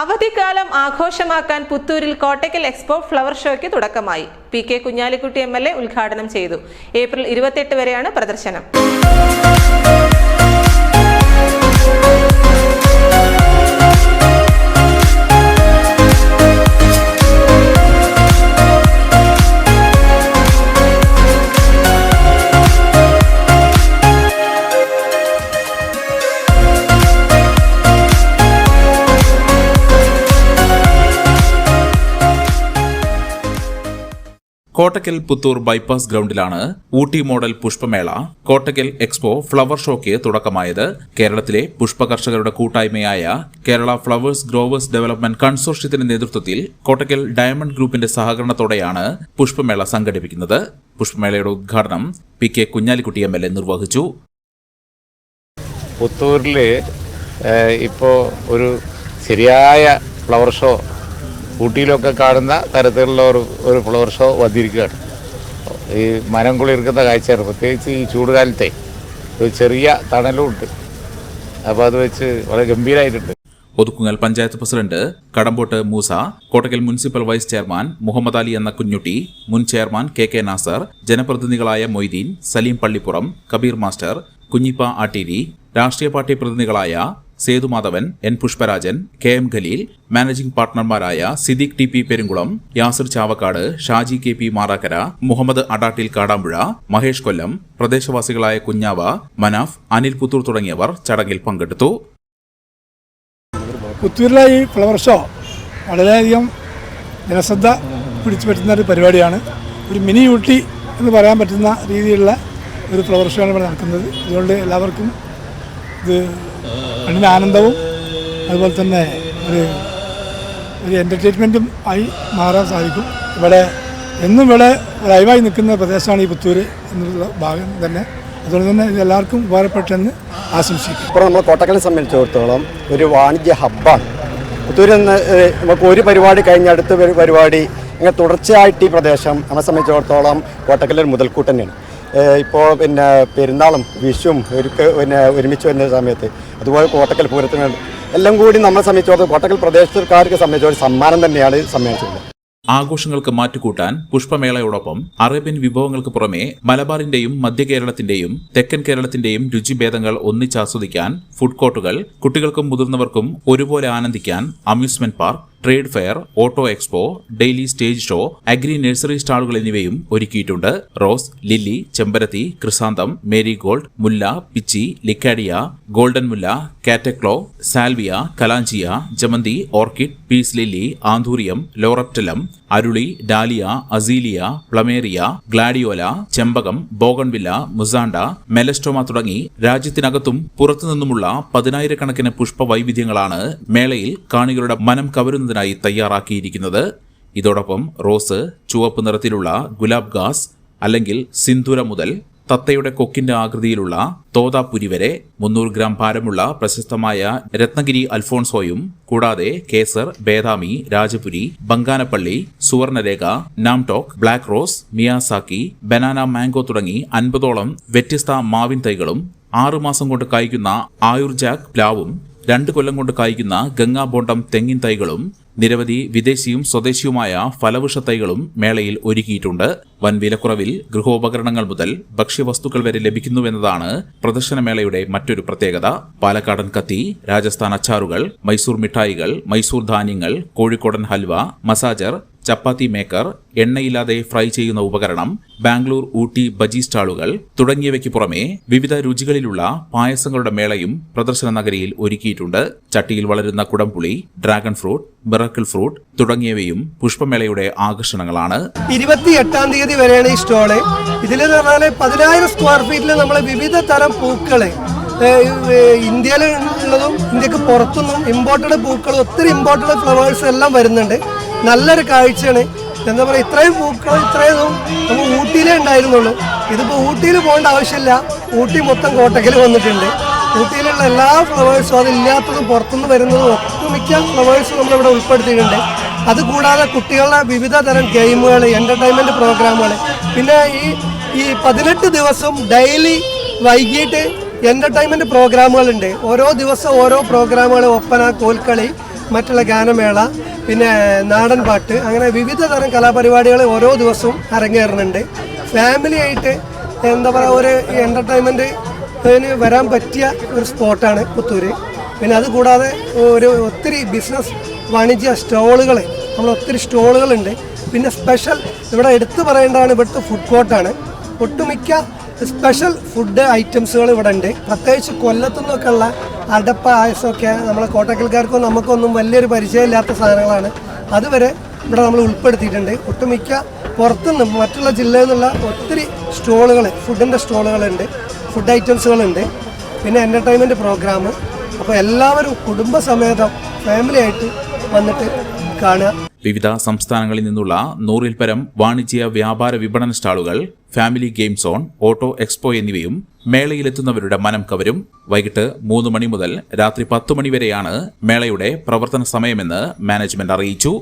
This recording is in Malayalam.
അവധിക്കാലം ആഘോഷമാക്കാൻ പുത്തൂരിൽ കോട്ടയ്ക്കൽ എക്സ്പോ ഫ്ലവർ ഷോയ്ക്ക് തുടക്കമായി. P K Kunhalikutty M L A ഉദ്ഘാടനം ചെയ്തു. ഏപ്രിൽ ഇരുപത്തെട്ട് വരെയാണ് പ്രദർശനം. കോട്ടക്കൽ പുത്തൂർ ബൈപ്പാസ് ഗ്രൗണ്ടിലാണ് ഊട്ടി മോഡൽ പുഷ്പമേള. കോട്ടക്കൽ എക്സ്പോ ഫ്ലവർ ഷോയ്ക്ക് തുടക്കമായത് കേരളത്തിലെ പുഷ്പ കർഷകരുടെ കൂട്ടായ്മയായ കേരള ഫ്ലവേഴ്സ് ഗ്രോവേഴ്സ് ഡെവലപ്മെന്റ് കൺസോർഷ്യത്തിന്റെ നേതൃത്വത്തിൽ കോട്ടക്കൽ ഡയമണ്ട് ഗ്രൂപ്പിന്റെ സഹകരണത്തോടെയാണ് പുഷ്പമേള സംഘടിപ്പിക്കുന്നത്. പുഷ്പമേളയുടെ ഉദ്ഘാടനം P K Kunhalikutty M L A നിർവഹിച്ചു. പുത്തൂരിൽ ഇപ്പോൾ ഒരു ശരിയായ ഫ്ലവർ ഷോ ഊട്ടിയിലൊക്കെ കാണുന്ന തരത്തിലുള്ള ഒരു ഒരു ഫ്ലവർ ഷോ വന്നിരിക്കുകയാണ്. ഈ മരം കുളിർക്കുന്ന കാഴ്ചയാണ്. പ്രത്യേകിച്ച് ഈ ചൂടുകാലത്തെ ഒരു ചെറിയ തണലും ഉണ്ട്. അപ്പോൾ അത് വെച്ച് വളരെ ഗംഭീരമായിട്ടുണ്ട് Othukkungal panchayat president Kadambot Moosa Kottakkal municipal vice chairman Muhammad Ali എന്ന കുഞ്ഞുട്ടി മുൻ ചെയർമാൻ കെ കെ നാസർ ജനപ്രതിനിധികളായ മൊയ്തീൻ സലീം പള്ളിപ്പുറം കബീർ മാസ്റ്റർ കുഞ്ഞിപ്പ ആട്ടീരി രാഷ്ട്രീയ party പ്രതിനിധികളായ Sethumadhavan N. Pushparajan K. M. Khaleel managing പാർട്ണർമാരായ Siddique T P Perumkulam Yasir Chavakkad Shaji K P Marakkara Muhammad Adattil Kadampuzha Mahesh Kollam പ്രദേശവാസികളായ Kunhava Manaf Anil Puthur തുടങ്ങിയവർ ചടങ്ങിൽ പങ്കെടുത്തു. പുത്തൂരിലെ ഈ ഫ്ലവർ ഷോ വളരെയധികം ജനശ്രദ്ധ പിടിച്ചു പറ്റുന്ന ഒരു പരിപാടിയാണ്. ഒരു മിനി ഊട്ടി എന്ന് പറയാൻ പറ്റുന്ന രീതിയിലുള്ള ഒരു ഫ്ലവർ ഷോ ആണ് ഇവിടെ നടക്കുന്നത്. അതുകൊണ്ട് എല്ലാവർക്കും ഇത് കണ്ണിന് ആനന്ദവും അതുപോലെ തന്നെ ഒരു ഒരു എന്റർടൈൻമെന്റും ആയി മാറാൻ സാധിക്കും. ഇവിടെ എന്നും ഇവിടെ ലൈവായി നിൽക്കുന്ന പ്രദേശമാണ് ഈ പുത്തൂര് എന്നുള്ള ഭാഗം തന്നെ. അതുകൊണ്ട് തന്നെ ഇത് എല്ലാവർക്കും ഉപകാരപ്പെട്ടെന്ന് ആശംസിക്കും ഇപ്പോൾ നമ്മൾ കോട്ടക്കലിനെ സംബന്ധിച്ചിടത്തോളം ഒരു വാണിജ്യ ഹബ്ബാണ്. പുത്തൂരിൽ നിന്ന് നമുക്ക് ഒരു പരിപാടി കഴിഞ്ഞ അടുത്ത പരിപാടി അങ്ങനെ തുടർച്ചയായിട്ട് ഈ പ്രദേശം നമ്മളെ സംബന്ധിച്ചിടത്തോളം കോട്ടക്കലൊരു മുതൽക്കൂട്ട് തന്നെയാണ്. ഇപ്പോൾ പിന്നെ പെരുന്നാളും വിഷുവും ഒരു പിന്നെ ഒരുമിച്ച് വരുന്ന സമയത്ത്. അതുപോലെ കോട്ടക്കൽ പൂരത്തിന് എല്ലാം കൂടി നമ്മളെ സംബന്ധിച്ചോളം കോട്ടക്കൽ പ്രദേശക്കാർക്ക് സംബന്ധിച്ചിടത്തോളം സമ്മാനം തന്നെയാണ് സമ്മാനിച്ചിട്ടുള്ളത് ആഘോഷങ്ങൾക്ക് മാറ്റുകൂട്ടാൻ പുഷ്പമേളയോടൊപ്പം അറേബ്യൻ വിഭവങ്ങൾക്ക് പുറമെ മലബാറിന്റെയും മധ്യ കേരളത്തിന്റെയും തെക്കൻ കേരളത്തിന്റെയും രുചിഭേദങ്ങൾ ഒന്നിച്ചാസ്വദിക്കാൻ ഫുഡ് കോർട്ടുകൾ കുട്ടികൾക്കും മുതിർന്നവർക്കും ഒരുപോലെ ആനന്ദിക്കാൻ amusement park trade fair auto expo daily stage show agri nursery സ്റ്റാളുകൾ എന്നിവയും ഒരുക്കിയിട്ടുണ്ട്. റോസ് ലില്ലി ചെമ്പരത്തി ക്രിസാന്തം മേരി ഗോൾഡ് മുല്ല പിച്ചി ലിക്കാഡിയ ഗോൾഡൻ മുല്ല കാറ്റക്ലോ സാൽവിയ കലാഞ്ചിയ ജമന്തി orchid peace lily anthurium loropetalum അരുളി ഡാലിയ അസീലിയ പ്ലമേറിയ ഗ്ലാഡിയോല ചെമ്പകം ബോഗൺവില്ല മുസാണ്ട മെലസ്റ്റോമ തുടങ്ങി രാജ്യത്തിനകത്തും പുറത്തുനിന്നുമുള്ള പതിനായിരക്കണക്കിന് പുഷ്പ വൈവിധ്യങ്ങളാണ് മേളയിൽ കാണികളുടെ മനം കവരുന്നതിനായി തയ്യാറാക്കിയിരിക്കുന്നത്. ഇതോടൊപ്പം റോസ് ചുവപ്പ് നിറത്തിലുള്ള ഗുലാബ് ഗാസ് അല്ലെങ്കിൽ സിന്ധുര മുതൽ തത്തയുടെ കൊക്കിന്റെ ആകൃതിയിലുള്ള തോതാപുരി വരെ മുന്നൂറ് ഗ്രാം ഭാരമുള്ള പ്രശസ്തമായ രത്നഗിരി അൽഫോൺസോയും കൂടാതെ Kesar Badami Rajapuri Banganapalli Suvarnarekha നാംടോക്ക് black rose Miyazaki banana mango തുടങ്ങി അൻപതോളം വ്യത്യസ്ത മാവിൻ തൈകളും ആറുമാസം കൊണ്ട് കായ്ക്കുന്ന ആയുർജാക് പ്ലാവും രണ്ട് കൊല്ലം കൊണ്ട് കായ്ക്കുന്ന ഗംഗാബോണ്ടം തെങ്ങിൻ തൈകളും നിരവധി വിദേശിയും സ്വദേശിയുമായ ഫലവൃക്ഷ തൈകളും മേളയിൽ ഒരുക്കിയിട്ടുണ്ട്. വൻ വിലക്കുറവിൽ ഗൃഹോപകരണങ്ങൾ മുതൽ ഭക്ഷ്യവസ്തുക്കൾ വരെ ലഭിക്കുന്നുവെന്നതാണ് പ്രദർശനമേളയുടെ മറ്റൊരു പ്രത്യേകത. പാലക്കാടൻ കത്തി രാജസ്ഥാൻ അച്ചാറുകൾ മൈസൂർ മിഠായികൾ മൈസൂർ ധാന്യങ്ങൾ കോഴിക്കോടൻ ഹൽവ മസാജർ ചപ്പാത്തി മേക്കർ എണ്ണയില്ലാതെ ഫ്രൈ ചെയ്യുന്ന ഉപകരണം ബാംഗ്ലൂർ ഊട്ടി ബജി സ്റ്റാളുകൾ തുടങ്ങിയവയ്ക്ക് പുറമെ വിവിധ രുചികളിലുള്ള പായസങ്ങളുടെ മേളയും പ്രദർശന നഗരിയിൽ ഒരുക്കിയിട്ടുണ്ട്. ചട്ടിയിൽ വളരുന്ന കുടംപുളി ഡ്രാഗൺ ഫ്രൂട്ട് മിറക്കിൾ ഫ്രൂട്ട് തുടങ്ങിയവയും പുഷ്പമേളയുടെ ആകർഷണങ്ങളാണ്. ഇരുപത്തി എട്ടാം തീയതി വരെയാണ് ഈ സ്റ്റോൾ. ഇതിൽ പതിനായിരം സ്ക്വയർ ഫീറ്റിൽ നമ്മൾ വിവിധ തരം പൂക്കൾ ഇന്ത്യയിൽ ഉള്ളതും ഇന്ത്യയ്ക്ക് പുറത്തുനിന്നും ഇമ്പോർട്ടഡ് പൂക്കൾ ഒത്തിരി ഇമ്പോർട്ടഡ് ഫ്ലവേഴ്സ് എല്ലാം വരുന്നുണ്ട്. നല്ലൊരു കാഴ്ചയാണ്. എന്താ പറയുക ഇത്രയും പൂക്കൾ ഇത്രയും നമ്മൾ ഊട്ടിയിലേ ഉണ്ടായിരുന്നുള്ളൂ. ഇതിപ്പോൾ ഊട്ടിയിൽ പോകേണ്ട ആവശ്യമില്ല. ഊട്ടി മൊത്തം കോട്ടക്കൽ വന്നിട്ടുണ്ട്. ഊട്ടിയിലുള്ള എല്ലാ ഫ്ലവേഴ്സും അതില്ലാത്തതും പുറത്തുനിന്ന് വരുന്നതും ഒട്ടുമിക്ക ഫ്ലവേഴ്സും നമ്മളിവിടെ ഉൾപ്പെടുത്തിയിട്ടുണ്ട്. അതുകൂടാതെ കുട്ടികളുടെ വിവിധ തരം ഗെയിമുകൾ എന്റർടൈൻമെന്റ് പ്രോഗ്രാമുകൾ പിന്നെ ഈ ഈ പതിനെട്ട് ദിവസം ഡെയിലി വൈകിട്ട് എന്റർടൈൻമെന്റ് പ്രോഗ്രാമുകളുണ്ട് ഓരോ ദിവസം ഓരോ പ്രോഗ്രാമുകൾ ഒപ്പന കോൽക്കളി മറ്റുള്ള ഗാനമേള പിന്നെ നാടൻ പാട്ട് അങ്ങനെ വിവിധ തരം കലാപരിപാടികൾ ഓരോ ദിവസവും അരങ്ങേറുന്നുണ്ട്. ഫാമിലി ആയിട്ട് എന്താ പറയുക ഒരു എന്റർടൈൻമെന്റ് വരാൻ പറ്റിയ ഒരു സ്പോട്ടാണ് പുത്തൂര്. പിന്നെ അതുകൂടാതെ ഒരു ഒത്തിരി ബിസിനസ് വാണിജ്യ സ്റ്റോളുകൾ നമ്മൾ ഒത്തിരി സ്റ്റോളുകളുണ്ട്. പിന്നെ സ്പെഷ്യൽ ഇവിടെ എടുത്തു പറയേണ്ടതാണ് ഇവിടുത്തെ ഫുഡ് കോർട്ടാണ് ഒട്ടുമിക്ക സ്പെഷ്യൽ ഫുഡ് ഐറ്റംസുകൾ ഇവിടെ ഉണ്ട്. പ്രത്യേകിച്ച് കൊല്ലത്തു നിന്നൊക്കെ ഉള്ള അടപ്പ ആയസമൊക്കെ നമ്മളെ കോട്ടക്കൽക്കാർക്കും നമുക്കൊന്നും വലിയൊരു പരിചയമില്ലാത്ത സാധനങ്ങളാണ്. അതുവരെ ഇവിടെ നമ്മൾ ഉൾപ്പെടുത്തിയിട്ടുണ്ട്. ഒട്ടുമിക്ക പുറത്തുനിന്ന് മറ്റുള്ള ജില്ലയിൽ നിന്നുള്ള ഒത്തിരി സ്റ്റോളുകൾ ഫുഡിന്റെ സ്റ്റോളുകളുണ്ട് ഫുഡ് ഐറ്റംസുകളുണ്ട്. പിന്നെ എന്റർടൈൻമെന്റ് പ്രോഗ്രാം അപ്പോൾ എല്ലാവരും കുടുംബസമേതം ഫാമിലി ആയിട്ട് വന്നിട്ട് കാണുക. വിവിധ സംസ്ഥാനങ്ങളിൽ നിന്നുള്ള നൂറിൽ പരം വാണിജ്യ വ്യാപാര വിപണന സ്റ്റാളുകൾ family game zone auto expo എന്നിവയും മേളയിലെത്തുന്നവരുടെ മനം കവരും. വൈകിട്ട് മൂന്ന് മണി മുതൽ രാത്രി പത്ത് മണി വരെയാണ് മേളയുടെ പ്രവർത്തന സമയമെന്ന് മാനേജ്മെന്റ് അറിയിച്ചു.